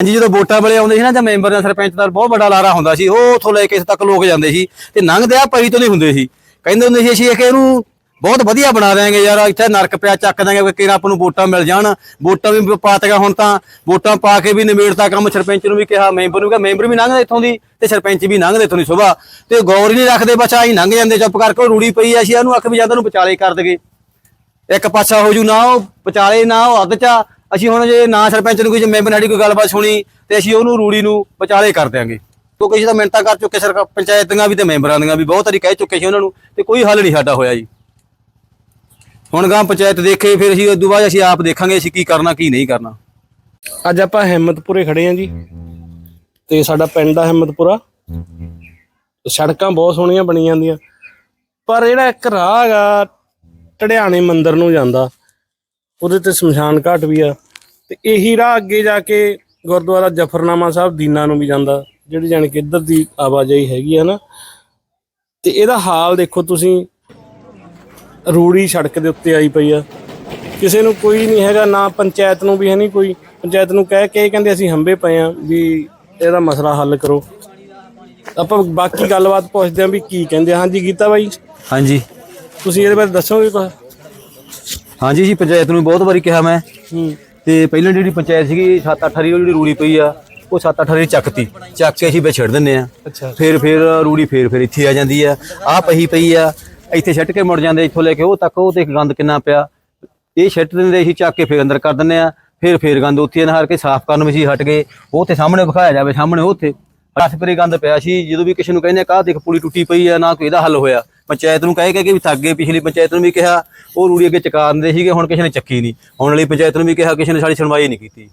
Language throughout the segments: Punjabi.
ਹਾਂਜੀ, ਜਦੋਂ ਵੋਟਾਂ ਵੇਲੇ ਆਉਂਦੇ ਸੀ ਨਾ ਜਾਂ ਮੈਂਬਰ ਦਾ ਸਰਪੰਚ ਦਾ ਬਹੁਤ ਵੱਡਾ ਲਾਰਾ ਹੁੰਦਾ ਸੀ, ਉਹ ਉੱਥੋਂ ਲੈ ਕੇ ਇੱਥੇ ਤੱਕ ਲੋਕ ਜਾਂਦੇ ਸੀ ਤੇ ਲੰਘਦੇ ਆ ਪਈ ਤੋਂ ਨਹੀਂ ਹੁੰਦੇ ਸੀ। ਕਹਿੰਦੇ ਹੁੰਦੇ ਸੀ ਅਸੀਂ ਇਹ ਕਿ ਇਹਨੂੰ ਬਹੁਤ ਵਧੀਆ ਬਣਾ ਦੇਾਂਗੇ ਯਾਰ, ਇੱਥੇ ਨਰਕ ਪਿਆ, ਚੱਕ ਦਾਂਗੇ ਕਿ ਆਪਾਂ ਨੂੰ ਵੋਟਾਂ ਮਿਲ ਜਾਣ। ਵੋਟਾਂ ਵੀ ਪਾਤਗਾ ਹੁਣ ਤਾਂ, ਵੋਟਾਂ ਪਾ ਕੇ ਵੀ ਨਿਬੇੜਤਾ ਕੰਮ, ਸਰਪੰਚ ਨੂੰ ਵੀ ਕਿਹਾ, ਮੈਂਬਰ ਨੂੰ ਕਿਹਾ, ਮੈਂਬਰ ਵੀ ਲੰਘਦੇ ਇੱਥੋਂ ਦੀ ਤੇ ਸਰਪੰਚ ਵੀ ਲੰਘਦੇ ਇੱਥੋਂ ਦੀ ਸੁਬਾਹ ਤੇ ਗੌਰ ਹੀ ਨਹੀਂ ਰੱਖਦੇ, ਬਸ ਆਹੀ ਲੰਘ ਜਾਂਦੇ, ਚੁੱਪ ਕਰਕੇ ਉਹ ਰੂੜੀ ਪਈ ਆ, ਅਸੀਂ ਇਹਨੂੰ ਅੱਖ ਵੀ ਜਾਂਦਾ ਨੂੰ ਵਿਚਾਲੇ ਕਰ ਦਗੇ ਇੱਕ ਪਾਸਾ ਹੋ ਜੂ ਨਾ ਉਹ, ਵਿਚਾਲੇ ਨਾ ਉਹ ਅੱਧ ਚਾ ਅਸੀਂ ਹੁਣ ਜੇ ਨਾ ਸਰਪੰਚ ਨੂੰ ਕੋਈ ਜੇ ਮੈਂਬਰ ਸਾਡੀ ਕੋਈ ਗੱਲਬਾਤ ਸੁਣੀ ਤੇ ਅਸੀਂ ਉਹਨੂੰ ਰੂੜੀ ਨੂੰ ਵਿਚਾਲੇ ਕਰ ਦਿਆਂਗੇ। ਕਿਉਂਕਿ ਅਸੀਂ ਤਾਂ ਮਿੰਟਾਂ ਕਰ ਚੁੱਕੇ ਸਰਕਾਰ ਪੰਚਾਇਤ ਦੀਆਂ ਵੀ ਤੇ ਮੈਂਬਰਾਂ ਦੀਆਂ ਵੀ, ਬਹੁਤ ਵਾਰੀ ਕਹਿ ਚੁੱਕੇ ਸੀ ਉਹਨਾਂ ਨੂੰ ਤੇ ਕੋਈ ਹੱਲ ਨਹੀਂ ਸਾਡਾ ਹੋਇਆ ਜੀ। ਹੁਣ ਗਾਂ ਪੰਚਾਇਤ ਦੇਖੇ, ਫਿਰ ਅਸੀਂ ਉਦੋਂ ਬਾਅਦ ਅਸੀਂ ਆਪ ਦੇਖਾਂਗੇ ਅਸੀਂ ਕੀ ਕਰਨਾ, ਕੀ ਨਹੀਂ ਕਰਨਾ। ਅੱਜ ਆਪਾਂ ਹਿੰਮਤਪੁਰੇ ਖੜੇ ਆਂ ਜੀ। ਤੇ ਸਾਡਾ ਪਿੰਡ ਆ ਹਿੰਮਤਪੁਰਾ। ਸੜਕਾਂ ਬਹੁਤ ਸੋਹਣੀਆਂ ਬਣੀਆਂ ਜਾਂਦੀਆਂ ਪਰ ਜਿਹੜਾ ਇੱਕ ਰਾਹ ਹੈਗਾ, ਟੜਿਆਣੇ ਮੰਦਿਰ ਨੂੰ ਜਾਂਦਾ। ਉਹਦੇ ਤੇ ਸ਼ਮਸ਼ਾਨ ਘਾਟ ਵੀ ਆ। ਤੇ ਇਹੀ ਰਾਹ ਅੱਗੇ ਜਾ ਕੇ ਗੁਰਦੁਆਰਾ ਜਫਰਨਾਮਾ ਸਾਹਿਬ ਦੀਨਾ ਨੂੰ ਵੀ ਜਾਂਦਾ ਜਿਹੜੀ ਜਾਣੀ ਕਿ ਇੱਧਰ ਦੀ ਆਵਾਜਾਈ ਹੈਗੀ ਆ ਨਾ। ਤੇ ਇਹਦਾ ਹਾਲ ਦੇਖੋ ਤੁਸੀਂ ਰੂੜੀ ਸੜਕ ਦੇ ਉੱਤੇ ਆਈ ਪਈ ਆ। ਕਿਸੇ ਨੂੰ ਕੋਈ ਨਹੀਂ ਹੈਗਾ ਨਾ ਪੰਚਾਇਤ ਨੂੰ ਵੀ ਹੈ ਨਹੀਂ ਕੋਈ। ਪੰਚਾਇਤ ਨੂੰ ਕਹਿ ਕੇ ਕਹਿੰਦੇ ਅਸੀਂ ਹੰਬੇ ਪਏ ਆ ਵੀ ਇਹਦਾ ਮਸਲਾ ਹੱਲ ਕਰੋ। ਆਪਾਂ ਬਾਕੀ ਗੱਲਬਾਤ ਪੁੱਛਦੇ ਆ ਵੀ ਕੀ ਕਹਿੰਦੇ ਆ। ਹਾਂਜੀ ਗੀਤਾ ਬਾਈ? ਹਾਂਜੀ। ਤੁਸੀਂ ਇਹਦੇ ਬਾਰੇ ਦੱਸੋਗੇ ਕੁਝ ਹਾਂਜੀ ਜੀ ਪੰਚਾਇਤ ਨੂੰ ਬਹੁਤ ਵਾਰੀ ਕਿਹਾ ਮੈਂ। ਹੂੰ। ਤੇ ਪਹਿਲਾਂ ਜਿਹੜੀ ਪੰਚਾਇਤ ਸੀਗੀ 7-8 ਵਾਰੀ ਉਹ ਜਿਹੜੀ ਰੂੜੀ ਪਈ ਆ ਉਹ 7-8 ਵਾਰੀ ਚੱਕਤੀ। ਚੱਕ ਕੇ ਅਸੀਂ ਵਿੱਚ ਛੱਡ ਦਿੰਨੇ ਆ। ਅੱਛਾ। ਫਿਰ ਫਿਰ ਰੂੜੀ ਫੇਰ ਫਿਰ ਇੱਥੇ ਆ ਜਾਂਦੀ ਆ। ਆ ਪਹੀ ਪਈ ਆ ਇੱਥੇ ਛੱਟ ਕੇ ਮੁੜ ਜਾਂਦੇ ਇੱਥੋਂ ਲੈ ਕੇ ਉਹ ਤੱਕ ਉਹ ਤੇ ਗੰਦ ਕਿੰਨਾ ਪਿਆ। ਇਹ ਛੱਟ ਦਿੰਦੇ ਅਸੀਂ ਚੱਕ ਕੇ ਫਿਰ ਅੰਦਰ ਕਰ ਦਿੰਨੇ ਆ। ਫਿਰ ਫਿਰ ਗੰਦ ਉੱਥੇ ਨਹਾਰ ਕੇ ਸਾਫ਼ ਕਰਨ ਵੀ ਸੀ ਹਟ ਗਏ। ਉਹ ਤੇ ਸਾਹਮਣੇ ਵਿਖਾਇਆ ਜਾਵੇ ਸਾਹਮਣੇ ਉੱਥੇ ਰਸ ਪਰੇ ਗੰਦ ਪਿਆ ਸੀ ਜਦੋਂ ਵੀ ਕਿਸੇ ਨੂੰ ਕਹਿੰਦੇ ਕਾਹ ਦੇਖ ਪੁਲੀ ਟੁੱਟੀ ਪਈ ਆ ਨਾ ਕੋਈ ਇਹਦਾ ਹੱਲ ਹੋਇਆ। ਪੰਚਾਇਤ ਨੂੰ ਕਹਿ ਕਹਿ ਕੇ ਵੀ ਥੱਕ ਗਏ ਪਿਛਲੀ ਪੰਚਾਇਤ ਨੂੰ ਵੀ ਕਿਹਾ, ਉਹ ਰੂੜੀ ਅੱਗੇ ਚਕਾ ਦਿੰਦੇ ਸੀਗੇ, ਹੁਣ ਕਿਸੇ ਨੇ ਚੱਕੀ ਨਹੀਂ। ਹੁਣ ਵਾਲੀ ਪੰਚਾਇਤ ਨੂੰ ਵੀ ਕਿਹਾ, ਕਿਸੇ ਨੇ ਸਾਡੀ ਸੁਣਵਾਈ ਨਹੀਂ ਕੀਤੀ।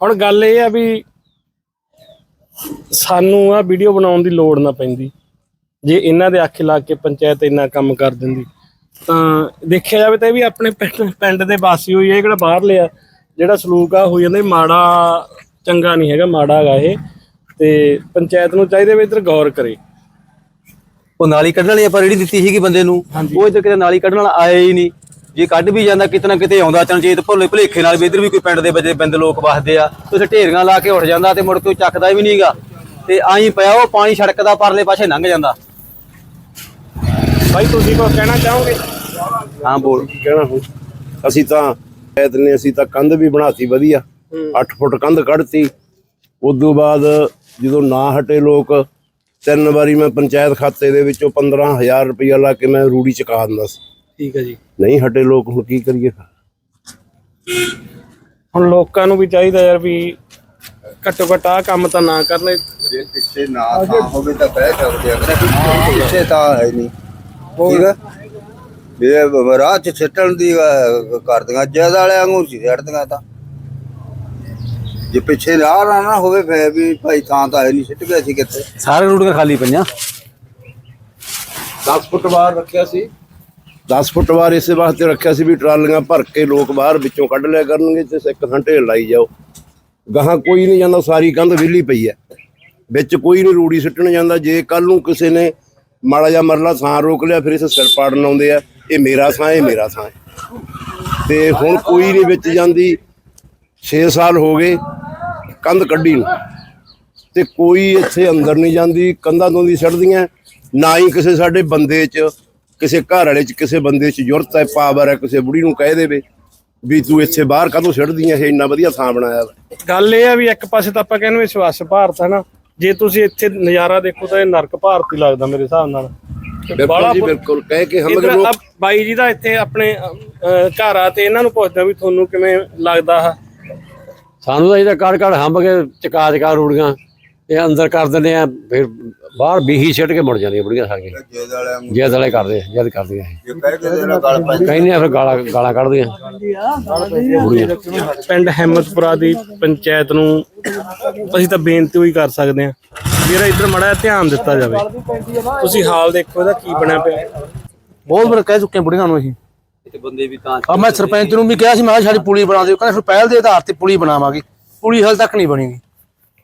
ਹੁਣ ਗੱਲ ਇਹ ਆ ਵੀ ਸਾਨੂੰ ਆ ਵੀਡੀਓ ਬਣਾਉਣ ਦੀ ਲੋੜ ਨਾ ਪੈਂਦੀ। ਜੇ ਇਹਨਾਂ ਦੇ ਆਖੇ ਲਾ ਕੇ ਪੰਚਾਇਤ ਇੰਨਾ ਕੰਮ ਕਰ ਦਿੰਦੀ, ਤਾਂ ਦੇਖਿਆ ਜਾਵੇ ਤਾਂ ਇਹ ਵੀ ਆਪਣੇ ਪਿੰਡ ਪਿੰਡ ਦੇ ਵਾਸੀ ਹੋਈ ਇਹ ਕਿਹੜਾ ਬਾਹਰ ਲਿਆ ਜਿਹੜਾ ਸਲੂਕ ਆ ਹੋ ਜਾਂਦਾ ਮਾੜਾ, ਚੰਗਾ ਨਹੀਂ ਹੈਗਾ, ਮਾੜਾ ਹੈਗਾ ਇਹ। ਤੇ ਪੰਚਾਇਤ ਨੂੰ ਚਾਹੀਦਾ ਵੀ ਇੱਧਰ ਗੌਰ ਕਰੇ। ਉਹ ਨਾਲੀ ਕੱਢਣ ਵਾਲੀ ਆਪਾਂ ਰੇੜੀ ਦਿੱਤੀ ਸੀਗੀ ਬੰਦੇ ਨੂੰ। ਉਹ ਇੱਧਰ ਕਿਤੇ ਨਾਲੀ ਕੱਢਣ ਵਾਲਾ ਆਇਆ ਹੀ ਨਹੀਂ। ਜੇ ਕੱਢ ਵੀ ਜਾਂਦਾ ਕਿਤੇ ਨਾ ਕਿਤੇ ਆਉਂਦਾ ਚਣਚੇਤ ਭੁੱਲੇ ਭੁਲੇਖੇ ਨਾਲ ਵੀ ਇੱਧਰ ਵੀ ਕੋਈ ਪਿੰਡ ਦੇ ਬੰਦੇ ਬੰਦੇ ਲੋਕ ਵਸਦੇ ਆ। ਤੇ ਉੱਥੇ ਢੇਰੀਆਂ ਲਾ ਕੇ ਉੱਠ ਜਾਂਦਾ ਤੇ ਮੁੜ ਕੇ ਉਹ ਚੱਕਦਾ ਵੀ ਨਹੀਂਗਾ ਤੇ ਆਈ ਪਿਆ ਉਹ ਪਾਣੀ ਸੜਕ ਦਾ ਪਰਲੇ ਪਾਸੇ ਲੰਘ ਜਾਂਦਾ। ਬਾਈ ਤੁਸੀਂ ਕੁਝ ਕਹਿਣਾ ਚਾਹੋਗੇ? ਹਾਂ ਬੋਲ। ਕਹਿਣਾ ਹੋ ਅਸੀਂ ਤਾਂ ਐਤ ਨੇ ਅਸੀਂ ਤਾਂ ਕੰਧ ਵੀ ਬਣਾਤੀ ਵਧੀਆ। 8 ਫੁੱਟ ਕੰਧ ਕੱਢਤੀ। ਉਦੋਂ ਬਾਅਦ ਜਦੋਂ ਨਾ ਹਟੇ ਲੋਕ ਤਿੰਨ ਵਾਰੀ ਮੈਂ ਪੰਚਾਇਤ ਖਾਤੇ ਦੇ ਵਿੱਚੋਂ 15000 ਰੁਪਇਆ ਲਾ ਕੇ ਮੈਂ ਰੂੜੀ ਚੁਕਾ ਦਿੰਦਾ ਸੀ। ਠੀਕ ਹੈ ਜੀ। ਨਹੀਂ ਹਟੇ ਲੋਕ ਹੁਣ ਕੀ ਕਰੀਏ? ਹੁਣ ਲੋਕਾਂ ਨੂੰ ਵੀ ਚਾਹੀਦਾ ਯਾਰ ਵੀ ਘੱਟੋ ਘੱਟ ਆਹ ਕੰਮ ਤਾਂ ਨਾ ਕਰਨੇ। ਜੇ ਪਿੱਛੇ ਨਾ ਥਾਂ ਹੋਵੇ ਤਾਂ ਬਹਿ ਸਕਦੇ ਆ। ਅਗਰ ਪਿੱਛੇ ਤਾਂ ਹੈ ਨਹੀਂ। ਠੀਕ ਹੈ ਇਹ ਰਾਹ ਚ ਸਿੱਟਣ ਦੀ ਕਰਦੀਆਂ ਜਦ ਵਾਲਿਆਂ ਨੂੰ ਸੀ ਸਿੱਟਦੀਆਂ ਤਾਂ। ਜੇ ਪਿੱਛੇ ਰਾਹ ਨਾ ਨਾ ਹੋਵੇ ਫੇਰ ਵੀ ਭਾਈ ਥਾਂ ਤਾਂ ਹੈ ਨਹੀਂ ਸਿੱਟ ਗਿਆ ਸੀ ਕਿੱਥੇ? ਸਾਰੇ ਰੂੜੀਆਂ ਖਾਲੀ ਪਈਆਂ। 10 ਫੁੱਟ ਬਾਹਰ ਰੱਖਿਆ ਸੀ। 10 ਫੁੱਟ ਬਾਹਰ ਇਸੇ ਵਾਸਤੇ ਰੱਖਿਆ ਸੀ ਵੀ ਟਰਾਲੀਆਂ ਭਰ ਕੇ ਲੋਕ ਬਾਹਰ ਵਿੱਚੋਂ ਕੱਢ ਲਿਆ ਕਰਨਗੇ ਤੇ ਇੱਕ ਥਾਂ ਢੇਰ ਲਾਈ ਜਾਓ। ਗਾਹਾਂ ਕੋਈ ਨਹੀਂ ਜਾਂਦਾ ਸਾਰੀ ਕੰਧ ਵਿਹਲੀ ਪਈ ਹੈ। ਵਿੱਚ ਕੋਈ ਨਹੀਂ ਰੂੜੀ ਸਿੱਟਣ ਜਾਂਦਾ ਜੇ ਕੱਲ ਨੂੰ ਕਿਸੇ ਨੇ ਮਾੜਾ ਜਿਹਾ ਮਰਲਾ ਥਾਂ ਰੋਕ ਲਿਆ ਫਿਰ ਇਸ ਸਿਰ ਪਾੜਨ ਆਉਂਦੇ ਆ। ਇਹ ਮੇਰਾ ਥਾਂ ਇਹ ਮੇਰਾ ਥਾਂ। ਹੈ। ਤੇ ਹੁਣ ਕੋਈ ਨਹੀਂ ਵਿੱਚ ਜਾਂਦੀ 6 ਸਾਲ ਹੋ ਗਏ ਕੰਧ ਕੱਢੀ ਨੂੰ। ਤੇ ਕੋਈ ਇੱਥੇ ਅੰਦਰ ਨਹੀਂ ਜਾਂਦੀ ਕੰਧਾਂ ਤੋਂ ਦੀ ਸੜਦੀਆਂ ਨਾ ਹੀ ਕਿਸੇ ਸਾਡੇ ਬੰਦੇ 'ਚ ਕਿਸੇ ਘਰ ਵਾਲੇ 'ਚ ਕਿਸੇ ਬੰਦੇ 'ਚ ਜ਼ਰੂਰਤ ਹੈ ਪਾਵਰ ਹੈ ਕਿਸੇ ਬੁੜੀ ਨੂੰ ਕਹਿ ਦੇਵੇ ਵੀ ਤੂੰ ਇੱਥੇ ਬਾਹਰ ਕਾਹਤੋਂ ਸੜਦੀਆਂ ਇਹ ਇੰਨਾ ਵਧੀਆ ਥਾਂ ਬਣਾਇਆ ਗੱਲ ਇਹ ਆ ਵੀ ਇੱਕ ਪਾਸੇ ਤਾਂ ਆਪਾਂ ਕਹਿੰਦੇ ਵੀ ਸਵੱਛ ਭਾਰਤ ਹੈ ਨਾ ਜੇ ਤੁਸੀਂ ਇੱਥੇ ਨਜ਼ਾਰਾ ਦੇਖੋ ਤਾਂ ਇਹ ਨਰਕ ਭਾਰਤ ਹੀ ਲੱਗਦਾ ਮੇਰੇ ਹਿਸਾਬ ਨਾਲ। ਬਿਲਕੁਲ ਜੀ ਬਿਲਕੁਲ ਕਹਿ ਕੇ ਹਮ ਇੱਧਰ ਲੋਕ ਬਾਈ ਜੀ ਦਾ ਇੱਥੇ ਆਪਣੇ ਘਰ ਆ ਤੇ ਇਹਨਾਂ ਨੂੰ ਪੁੱਛਦਾ ਵੀ ਤੁਹਾਨੂੰ ਕਿਵੇਂ ਲੱਗਦਾ ਆ? ਸਾਨੂੰ ਤਾਂ ਇਹਦਾ ਕੜ ਕੜ ਹੰਬ ਕੇ ਚਕਾ ਚਕਾ ਰੂੜੀਆਂ ਇਹ ਅੰਦਰ ਕਰ ਦਿੰਦੇ ਆ ਫਿਰ ਬਾਹਰ ਬੀਹੀ ਛੱਡ ਕੇ ਮੁੜ ਜਾਂਦੀਆਂ ਬੁੜੀਆਂ ਸਾਰੀਆਂ। ਜਦ ਵਾਲਿਆਂ ਨੂੰ ਜਦ ਵਾਲੇ ਕਰਦੇ ਆ, ਜਦ ਕਰਦੀਆਂ ਇਹ। ਜੇ ਕਹਿ ਕੇ ਦੇਣਾ ਗੱਲ ਪੈ ਕਹਿੰਦੇ ਆ ਫਿਰ ਗਾਲਾਂ ਗਾਲਾਂ ਕੱਢਦੀਆਂ। ਪਿੰਡ ਹਿੰਮਤਪੁਰਾ ਦੀ ਪੰਚਾਇਤ ਨੂੰ ਅਸੀਂ ਤਾਂ ਬੇਨਤੀ ਹੋਈ ਕਰ ਸਕਦੇ ਹਾਂ ਵੀਰਾ ਇੱਧਰ ਮੜਾ ਧਿਆਨ ਦਿੱਤਾ ਜਾਵੇ। ਤੁਸੀਂ ਹਾਲ ਦੇਖੋ ਇਹਦਾ ਕੀ ਬਣਿਆ ਪਿਆ। ਬਹੁਤ ਵਾਰ ਕਹਿ ਚੁੱਕੇ ਹਾਂ ਬੁੜੀਆਂ ਨੂੰ ਅਸੀਂ। ਤੇ ਬੰਦੇ ਵੀ ਤਾਂ ਆ ਮੈਂ ਸਰਪੰਚ ਨੂੰ। ਵੀ ਕਿਹਾ ਸੀ ਮੈਂ ਕਿਹਾ ਸਾਡੀ ਪੁਲੀ ਬਣਾ ਦਿਓ। ਕਹਿੰਦੇ ਫਿਰ ਪਹਿਲ ਦੇ ਆਧਾਰ ਤੇ ਪੁਲੀ ਬਣਾਵਾਂਗੇ। ਪੁਲੀ ਹਾਲ ਤੱਕ ਨਹੀਂ ਬਣੀਗੀ।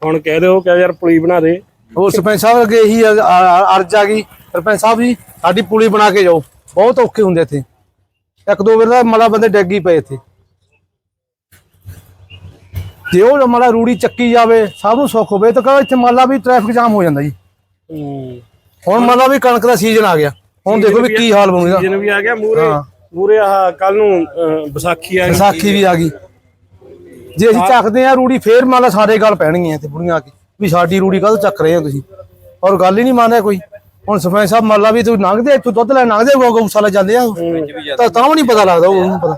ਹੁਣ ਕਹਿ ਦਿਓ ਕਿ ਯਾਰ ਪੁਲੀ ਬਣਾ ਦੇ। ਹੋਰ ਸਰਪੰਚ ਸਾਹਿਬ ਅੱਗੇ ਇਹੀ ਅ- ਅ- ਅਰਜ਼ ਆ ਗਈ। ਸਰਪੰਚ ਸਾਹਿਬ ਜੀ ਸਾਡੀ ਪੁਲੀ ਬਣਾ ਕੇ ਜਾਓ। ਬਹੁਤ ਔਖੇ ਹੁੰਦੇ ਇੱਥੇ। ਇੱਕ ਦੋ ਵਾਰ ਦਾ ਮਲਾ ਬੰਦੇ ਡੱਗ ਹੀ ਪਏ ਇੱਥੇ। ਜੇ ਉਹ ਮਾਲਾ ਰੂੜੀ ਚੱਕੀ ਜਾਵੇ ਸਭ ਨੂੰ ਸੁੱਖ ਹੋਵੇ ਤਾਂ ਕਹੋ ਇੱਥੇ ਮਾਲਾ ਵੀ ਟ੍ਰੈਫਿਕ ਜਾਮ ਹੋ ਜਾਂਦਾ ਜੀ। ਹੁਣ ਮਾਲਾ ਵੀ ਕਣਕ ਦਾ ਸੀਜ਼ਨ ਆ ਗਿਆ। ਹੁਣ ਦੇਖੋ ਵੀ ਕੀ ਹਾਲ ਬਣੂਗਾ। ਸੀਜ਼ਨ ਵੀ ਆ ਗਿਆ ਮੂਰੇ ਹਾਂ। ਮੂਰੇ ਆਹ ਕੱਲ ਨੂੰ ਅਹ, ਵਿਸਾਖੀ ਆ ਗਈ। ਵਿਸਾਖੀ ਵੀ ਆ ਗਈ। ਜੇ ਅਸੀਂ ਚੱਕਦੇ ਆ ਰੂੜੀ ਫੇਰ ਮਾਲਾ ਸਾਰੇ ਗੱਲ ਪੈਣਗੀਆਂ ਇੱਥੇ ਬੁੜੀਆਂ ਆ ਕੇ ਵੀ ਸਾਡੀ ਰੂੜੀ ਕਾਹਦੋਂ ਚੱਕ ਰਹੇ ਹੋ ਤੁਸੀਂ? ਔਰ ਗੱਲ ਹੀ ਨਹੀਂ ਮੰਨਦਾ ਕੋਈ। ਹੁਣ ਸਰਪੰਚ ਸਾਹਿਬ ਮਾਲਾ ਵੀ ਤੂੰ ਲੰਘਦੇ ਇੱਥੋਂ ਦੁੱਧ ਲੈ ਲੰਘਦੇ ਗਊਸ਼ਾਲਾ ਜਾਂਦੇ ਆ ਤਾਂ ਤਾਂ ਵੀ ਨਹੀਂ ਪਤਾ ਲੱਗਦਾ ਉਹ ਨਹੀਂ ਪਤਾ।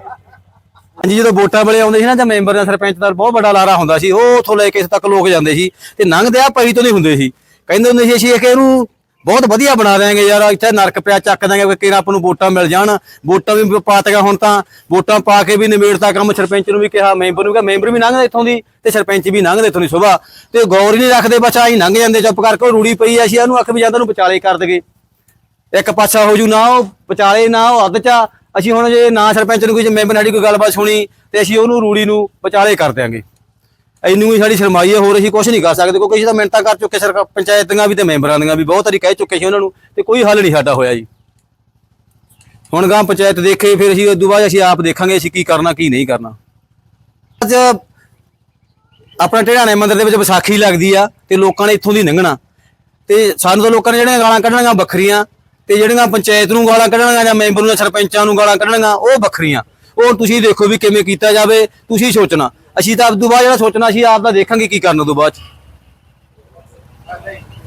ਹਾਂਜੀ ਜਦੋਂ ਵੋਟਾਂ ਵੇਲੇ ਆਉਂਦੇ ਸੀ ਨਾ ਜਾਂ ਮੈਂਬਰ ਦਾ ਸਰਪੰਚ ਦਾ ਬਹੁਤ ਵੱਡਾ ਲਾਰਾ ਹੁੰਦਾ ਸੀ ਉਹ ਉੱਥੋਂ ਲੈ ਕੇ ਇੱਥੇ ਤੱਕ ਲੋਕ ਜਾਂਦੇ ਸੀ। ਤੇ ਲੰਘਦੇ ਆ ਪਈ ਤੋਂ ਨਹੀਂ ਹੁੰਦੇ ਸੀ। ਕਹਿੰਦੇ ਹੁੰਦੇ ਸੀ ਅਸੀਂ ਕਿ ਇਹਨੂੰ ਬਹੁਤ ਵਧੀਆ ਬਣਾ ਦੇਾਂਗੇ ਯਾਰ, ਇੱਥੇ ਨਰਕ ਪਿਆ, ਚੱਕ ਦਾਂਗੇ ਕਿ ਆਪਾਂ ਨੂੰ ਵੋਟਾਂ ਮਿਲ ਜਾਣ। ਵੋਟਾਂ ਵੀ ਪਾਤਗਾ ਹੁਣ ਤਾਂ, ਵੋਟਾਂ ਪਾ ਕੇ ਵੀ ਨਿਬੇੜਤਾ ਕੰਮ, ਸਰਪੰਚ ਨੂੰ ਵੀ ਕਿਹਾ, ਮੈਂਬਰ ਨੂੰ ਕਿਹਾ, ਮੈਂਬਰ ਵੀ ਲੰਘਦਾ ਇੱਥੋਂ ਦੀ ਤੇ ਸਰਪੰਚ ਵੀ ਲੰਘਦੇ ਇੱਥੋਂ ਦੀ ਸੁਬਾਹ ਤੇ ਗੌਰ ਹੀ ਨਹੀਂ ਰੱਖਦੇ, ਬਸ ਆਈ ਲੰਘ ਜਾਂਦੇ, ਚੁੱਪ ਕਰਕੇ ਉਹ ਰੂੜੀ ਪਈ ਆ, ਅਸੀਂ ਇਹਨੂੰ ਅੱਖ ਵੀ ਜਾਂਦਾ ਨੂੰ ਵਿਚਾਲੇ ਕਰ ਦਗੇ ਇੱਕ ਪਾਸਾ ਹੋ ਜੂ ਨਾ, ਉਹ ਵਿਚਾਲੇ ਨਾ, ਉਹ ਅੱਧ ਚ ਅਸੀਂ ਹੁਣ ਜੇ ਨਾ ਸਰਪੰਚ ਨੂੰ ਕੋਈ ਜੇ ਮੈਂਬਰ ਸਾਡੀ ਕੋਈ ਗੱਲਬਾਤ ਸੁਣੀ, ਤੇ ਅਸੀਂ ਉਹਨੂੰ ਰੂੜੀ ਨੂੰ ਵਿਚਾਲੇ ਕਰ ਦਿਆਂਗੇ। ਇੰਨੀ ਹੀ ਸਾਡੀ ਸ਼ਰਮਾਈ ਹੈ ਹੋਰ ਅਸੀਂ ਕੁਝ ਨਹੀਂ ਕਰ ਸਕਦੇ, ਕਿਉਂਕਿ ਅਸੀਂ ਤਾਂ ਮਿੰਟਾਂ ਕਰ ਚੁੱਕੇ ਸਰਕਾਰ ਦੀਆਂ ਵੀ ਤੇ ਮੈਂਬਰਾਂ ਦੀਆਂ ਵੀ, ਬਹੁਤ ਵਾਰੀ ਕਹਿ ਚੁੱਕੇ ਸੀ ਉਹਨਾਂ ਨੂੰ, ਤੇ ਕੋਈ ਹੱਲ ਨਹੀਂ ਸਾਡਾ ਹੋਇਆ ਜੀ। ਹੁਣ ਗਾਂ ਪੰਚਾਇਤ ਦੇਖੇ, ਫਿਰ ਅਸੀਂ ਉਦੋਂ ਬਾਅਦ ਅਸੀਂ ਆਪ ਦੇਖਾਂਗੇ ਅਸੀਂ ਕੀ ਕਰਨਾ, ਕੀ ਨਹੀਂ ਕਰਨਾ। ਅੱਜ ਆਪਣਾ ਟਿਹਾਣੇ ਮੰਦਰ ਦੇ ਵਿੱਚ ਵਿਸਾਖੀ ਲੱਗਦੀ ਆ, ਤੇ ਲੋਕਾਂ ਨੇ ਇੱਥੋਂ ਦੀ ਲੰਘਣਾ। ਤੇ ਸਾਨੂੰ ਤਾਂ ਲੋਕਾਂ ਨੇ ਜਿਹੜੀਆਂ ਗਾਲਾਂ ਕੱਢਣੀਆਂ ਵੱਖਰੀਆਂ, ਤੇ ਜਿਹੜੀਆਂ ਪੰਚਾਇਤ ਨੂੰ ਗਾਲਾਂ ਕੱਢਣੀਆਂ ਜਾਂ ਮੈਂਬਰ ਨੂੰ ਸਰਪੰਚਾਂ ਨੂੰ ਗਾਲਾਂ ਕੱਢਣੀਆਂ, ਉਹ ਵੱਖਰੀਆਂ। ਉਹ ਤੁਸੀਂ ਦੇਖੋ ਵੀ ਕਿਵੇਂ ਕੀਤਾ ਜਾਵੇ, ਤੁਸੀਂ ਸੋਚਣਾ। ਅਸੀਂ ਤਾਂ ਉਦੋਂ ਬਾਅਦ ਜਿਹੜਾ ਸੋਚਣਾ ਸੀ, ਆਪ ਦਾ ਦੇਖਾਂਗੇ ਕੀ ਕਰਨ ਉਦੋਂ ਬਾਅਦ ਚ।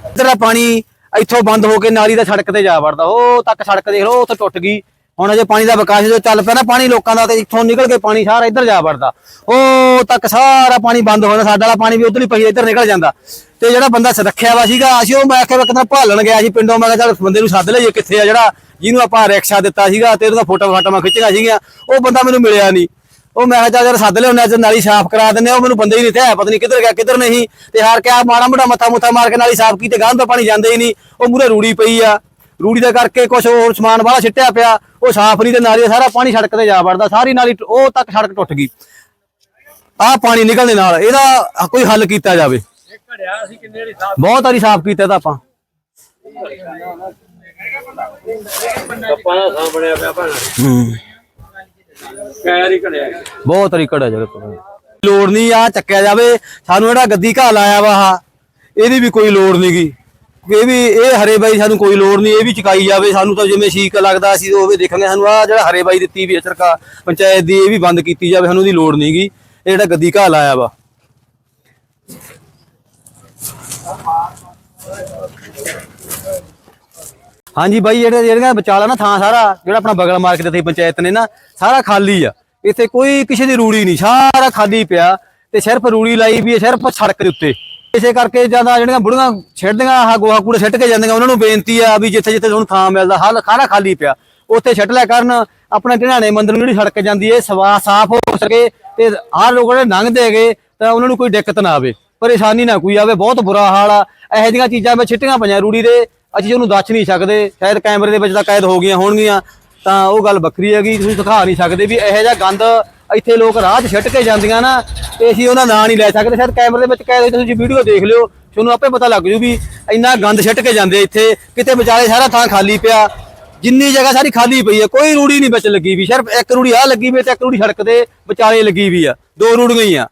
ਇੱਧਰ ਦਾ ਪਾਣੀ, ਇੱਥੋਂ ਬੰਦ ਹੋ ਕੇ ਨਾਲੀ ਦਾ ਸੜਕ ਤੇ ਜਾ ਵੜਦਾ। ਉਹ ਤੱਕ ਸੜਕ ਦੇਖ ਲਓ ਉੱਥੇ ਟੁੱਟ ਗਈ। ਹੁਣ ਅਜੇ ਪਾਣੀ ਦਾ ਵਿਕਾਸ ਜੋ ਚੱਲ ਪਿਆ ਨਾ, ਪਾਣੀ ਲੋਕਾਂ ਦਾ ਤੇ ਇੱਥੋਂ ਨਿਕਲ ਕੇ ਪਾਣੀ ਸਾਰਾ ਇੱਧਰ ਜਾ ਵੜਦਾ। ਉਹ ਤੱਕ ਸਾਰਾ ਪਾਣੀ ਬੰਦ ਹੋ ਜਾਂਦਾ, ਸਾਡਾ ਵਾਲਾ ਪਾਣੀ ਵੀ ਉਧਰ ਹੀ ਪਈ ਇੱਧਰ ਨਿਕਲ ਜਾਂਦਾ। ਤੇ ਜਿਹੜਾ ਬੰਦਾ ਰੱਖਿਆ ਵਾ ਸੀਗਾ, ਅਸੀਂ ਉਹ ਮੈਂ ਕਿਹਾ ਕਿਤੇ ਭਾਲਣ ਗਿਆ ਸੀ ਪਿੰਡੋਂ, ਮੈਂ ਕਿਹਾ ਚੱਲ ਬੰਦੇ ਨੂੰ ਸੱਦ ਲਈਏ ਕਿੱਥੇ ਆ ਜਿਹੜਾ, ਜਿਹਨੂੰ ਆਪਾਂ ਰਿਕਸ਼ਾ ਦਿੱਤਾ ਸੀਗਾ ਤੇ ਉਹਦਾ ਫੋਟੋ ਫਾਟੋ ਖਿੱਚੀਆਂ ਸੀਗੀਆਂ, ਉਹ ਬੰਦਾ ਮੈਨੂੰ ਮਿਲਿਆ ਨਹੀਂ। ਉਹ ਮੈਂ ਕਿਹਾ ਯਾਰ ਸੱਦ ਲਿਆਉਂਦੇ ਅੱਜ ਨਾਲੀ ਸਾਫ਼ ਕਰਾ ਦਿੰਦੇ ਆ। ਉਹ ਮੈਨੂੰ ਬੰਦੇ ਹੀ ਨਹੀਂ ਤੇ ਪਤਾ ਨਹੀਂ ਕਿੱਧਰ ਗਿਆ ਕਿੱਧਰ ਨਹੀਂ। ਤੇ ਹਾਰ ਕੇ ਆ ਮਾੜਾ ਮੋਟਾ ਮੱਥਾ ਮੁੱਥਾ ਮਾਰ ਕੇ ਨਾਲੀ ਸਾਫ਼ ਕੀਤੇ ਗਾਂ ਦਾ ਪਾਣੀ ਜਾਂਦਾ ਹੀ ਨਹੀਂ। ਉਹ ਮੂਰੇ ਰੂੜੀ ਪਈ ਆ। ਰੂੜੀ ਦਾ ਕਰਕੇ ਕੁਝ ਹੋਰ ਸਮਾਨ ਬਾਹਲਾ ਸਿੱਟਿਆ ਪਿਆ। ਉਹ ਸਾਫ਼ ਨਹੀਂ ਤੇ ਨਾਲੀ ਸਾਰਾ ਪਾਣੀ ਸੜਕ ਤੇ ਜਾ ਵੜਦਾ। ਸਾਰੀ ਨਾਲੀ ਉਹ ਤੱਕ ਸੜਕ ਟੁੱਟ ਗਈ। ਆਹ ਪਾਣੀ ਨਿਕਲਣ ਦੇ ਨਾਲ ਇਹਦਾ ਕੋਈ ਹੱਲ ਕੀਤਾ ਜਾਵੇ। ਬਹੁਤ ਵਾਰੀ ਸਾਫ਼ ਕੀਤਾ ਤਾਂ ਆਪਾਂ। ਕੱਪਾਂ ਦਾ ਸਾਂ ਬਣਿਆ ਪਿਆ ਭਾਣਾ। ਪੈਰ ਹੀ ਘੜਿਆ ਬਹੁਤ ਵਾਰੀ ਘੜਾ ਜਗਤ ਲੋੜ ਨਹੀਂ ਆ ਚੱਕਿਆ ਜਾਵੇ। ਸਾਨੂੰ ਜਿਹੜਾ ਗੱਦੀ ਘਾ ਲਾਇਆ ਵਾ ਆਹ, ਇਹਦੀ ਵੀ ਕੋਈ ਲੋੜ ਨਹੀਂਗੀ ਇਹ ਵੀ ਇਹ ਹਰੇ ਬਾਈ ਸਾਨੂੰ ਕੋਈ ਲੋੜ ਨਹੀਂ ਇਹ ਵੀ ਚੁਕਾਈ ਜਾਵੇ। ਸਾਨੂੰ ਤਾਂ ਜਿਵੇਂ ਛੀਕ ਲੱਗਦਾ ਸੀ ਉਹ ਵੀ ਦੇਖਾਂਗੇ ਸਾਨੂੰ ਆ ਜਿਹੜਾ ਹਰੇ ਬਾਈ ਦਿੱਤੀ ਵੀ ਸਰਕਾਰ ਪੰਚਾਇਤ ਦੀ ਇਹ ਵੀ ਬੰਦ ਕੀਤੀ ਜਾਵੇ। ਸਾਨੂੰ ਇਹਦੀ ਲੋੜ ਨਹੀਂਗੀ ਇਹ ਜਿਹੜਾ ਗੱਦੀ ਘਾ ਲਾਇਆ ਵਾ। ਹਾਂਜੀ ਬਾਈ, ਜਿਹੜੇ ਜਿਹੜੀਆਂ ਵਿਚਾਲਾ ਨਾ ਥਾਂ ਸਾਰਾ, ਜਿਹੜਾ ਆਪਣਾ ਬਗਲ ਮਾਰਕੀਟ ਤੇ ਪੰਚਾਇਤ ਨੇ ਨਾ, ਸਾਰਾ ਖਾਲੀ ਆ। ਇੱਥੇ ਕੋਈ ਕਿਸੇ ਦੀ ਰੂੜੀ ਨਹੀਂ, ਸਾਰਾ ਖਾਲੀ ਪਿਆ। ਤੇ ਸਿਰਫ ਰੂੜੀ ਲਾਈ ਵੀ ਹੈ, ਸਿਰਫ ਸੜਕ ਦੇ ਉੱਤੇ। ਇਸੇ ਕਰਕੇ ਜ਼ਿਆਦਾ ਜਿਹੜੀਆਂ ਬੁੜੀਆਂ ਛੱਡਦੀਆਂ ਆਹ ਗੋਹਾ ਕੂੜਾ ਛੱਡ ਕੇ ਜਾਂਦੀਆਂ, ਉਹਨਾਂ ਨੂੰ ਬੇਨਤੀ ਆ ਵੀ ਜਿੱਥੇ ਜਿੱਥੇ ਤੁਹਾਨੂੰ ਥਾਂ ਮਿਲਦਾ, ਹਲ ਖਾਰਾ ਖਾਲੀ ਪਿਆ। ਉੱਥੇ ਛੱਡ ਲਿਆ ਕਰਨ, ਆਪਣਾ ਢਿਆਣੇ ਮੰਦਰ ਨੂੰ ਜਿਹੜੀ ਸੜਕ ਜਾਂਦੀ ਹੈ ਸਵਾ ਸਾਫ਼ ਹੋ ਸਕੇ ਤੇ ਆਹ ਲੋਕ ਜਿਹੜੇ ਲੰਘਦੇ ਹੈਗੇ, ਤਾਂ ਉਹਨਾਂ ਨੂੰ ਕੋਈ ਦਿੱਕਤ ਨਾ ਆਵੇ। ਪਰੇਸ਼ਾਨੀ ਨਾ ਕੋਈ ਆਵੇ, ਬਹੁਤ ਬੁਰਾ ਹਾਲ ਆ। ਇਹੋ ਜਿਹੀਆਂ ਚੀਜ਼ਾਂ ਵਿੱਚ ਛਿੱਟੀਆਂ ਪਈਆਂ ਰੂੜੀ ਦੇ। ਅਸੀਂ ਉਹਨੂੰ ਦੱਸ ਨਹੀਂ ਸਕਦੇ, ਸ਼ਾਇਦ ਕੈਮਰੇ ਦੇ ਵਿੱਚ ਤਾਂ ਕੈਦ ਹੋ ਗਈਆਂ ਹੋਣਗੀਆਂ, ਤਾਂ ਉਹ ਗੱਲ ਵੱਖਰੀ ਹੈਗੀ, ਤੁਸੀਂ ਦਿਖਾ ਨਹੀਂ ਸਕਦੇ ਵੀ ਇਹੋ ਜਿਹਾ ਗੰਦ ਇੱਥੇ ਲੋਕ ਰਾਹ 'ਚ ਛੱਟ ਕੇ ਜਾਂਦੀਆਂ ਨਾ, ਤੇ ਅਸੀਂ ਉਹਨਾਂ ਨਾਂ ਨਹੀਂ ਲੈ ਸਕਦੇ, ਸ਼ਾਇਦ ਕੈਮਰੇ ਦੇ ਵਿੱਚ ਕੈਦ ਹੋਈ ਤੁਸੀਂ ਵੀਡੀਓ ਦੇਖ ਲਿਓ, ਤੁਹਾਨੂੰ ਆਪੇ ਪਤਾ ਲੱਗ ਜੂ ਵੀ ਇੰਨਾ ਗੰਦ ਛੱਟ ਕੇ ਜਾਂਦੇ ਇੱਥੇ, ਕਿਤੇ ਵਿਚਾਲੇ ਸਾਰਾ ਥਾਂ ਖਾਲੀ ਪਿਆ, ਜਿੰਨੀ ਜਗ੍ਹਾ ਸਾਰੀ ਖਾਲੀ ਪਈ ਹੈ, ਕੋਈ ਰੂੜੀ ਨਹੀਂ ਵਿੱਚ ਲੱਗੀ ਵੀ, ਸਿਰਫ ਇੱਕ ਰੂੜੀ ਆ ਲੱਗੀ ਵੀ ਤੇ ਇੱਕ ਰੂੜੀ ਸੜਕ ਦੇ ਵਿਚਾਲੇ ਲੱਗੀ ਵੀ ਆ, ਦੋ ਰੂੜੀਆਂ ਹੀ ਆ।